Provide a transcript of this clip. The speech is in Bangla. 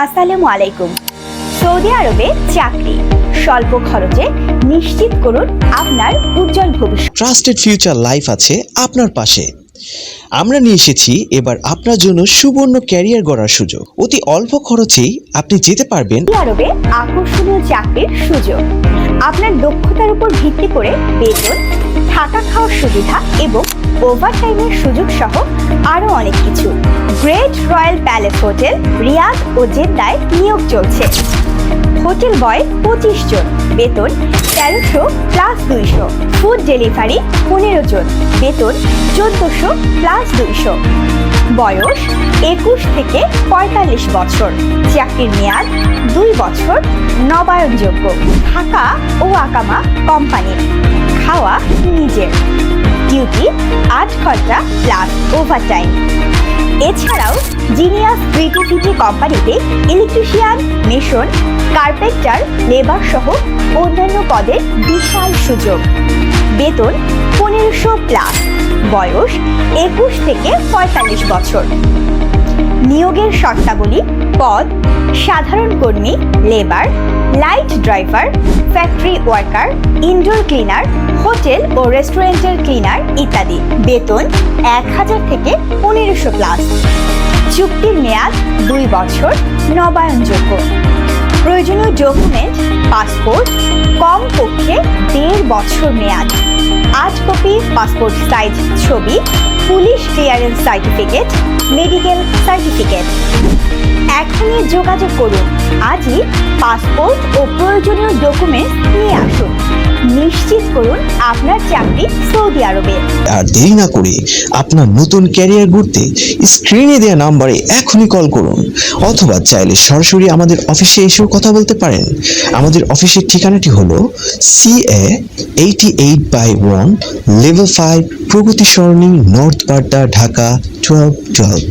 আসসালামু আলাইকুম। সৌদি আরবে চাকরি। স্বল্প খরচে নিশ্চিত করুন আপনার উজ্জ্বল ভবিষ্যৎ। ট্রাস্টেড ফিউচার লাইফ আছে আপনার পাশে। আমরা নিয়ে এসেছি এবার আপনার জন্য সুবর্ণ ক্যারিয়ার গড়ার সুযোগ। অতি অল্প খরচেই আপনি যেতে পারবেন। আরবে আকর্ষণীয় চাকরির সুযোগ। আপনার দক্ষতার উপর ভিত্তি করে বেতন থাকা খাওয়ার সুবিধা এবং ওভারটাইমের সুযোগ সহ আরও অনেক কিছু। Great royal palace hotel, Riyadh ও জেদ্দায় নিয়োগ চলছে। হোটেল বয় পঁচিশ জন, বেতন তেরোশো প্লাস দুইশো। ফুড ডেলিভারি পনেরো জন, বেতন চোদ্দোশো প্লাস দুইশো। বয়স একুশ থেকে পঁয়তাল্লিশ বছর, চাকরির মেয়াদ দুই বছর, নবায়নযোগ্য। থাকা ও আকামা কোম্পানির, খাওয়া নিজের। ডিউটি আট ঘণ্টা প্লাস ওভারটাইম এছাড়াও জিনিয়াস ক্রিয়েটিভিটি কোম্পানিতে ইলেকট্রিশিয়ান মেশন কার্পেন্টার লেবার সহ অন্যান্য পদের বিশাল সুযোগ। বেতন পনেরোশো প্লাস বয়স একুশ থেকে পঁয়তাল্লিশ বছর। নিয়োগের শর্তাবলী পদ সাধারণ কর্মী labour light driver factory worker indoor cleaner hotel ও রেস্টুরেন্টের ক্লিনার ইত্যাদি। বেতন এক হাজার থেকে পনেরোশো প্লাস চুক্তির মেয়াদ দুই বছর নবায়নযোগ্য। প্রয়োজনীয় ডকুমেন্ট, পাসপোর্ট, কমপক্ষে দেড় বছর মেয়াদ। আট কপি, পাসপোর্ট সাইজ ছবি, police clearance certificate, medical certificate. এখনই যোগাযোগ করুন। আজই পাসপোর্ট ও প্রয়োজনীয় ডকুমেন্ট নিয়ে আসুন। নিশ্চিত করুন আপনার চাকরি সৌদি আরবে। আর দেরি না করে আপনার নতুন ক্যারিয়ার গড়তে স্ক্রিনে দেওয়া নাম্বারে এখনই কল করুন। অথবা চাইলে সরাসরি আমাদের অফিসে এসেও কথা বলতে পারেন। আমাদের অফিসের ঠিকানাটি হলো C A eighty eight by one level five Pragati Sarani north Badda Dhaka twelve twelve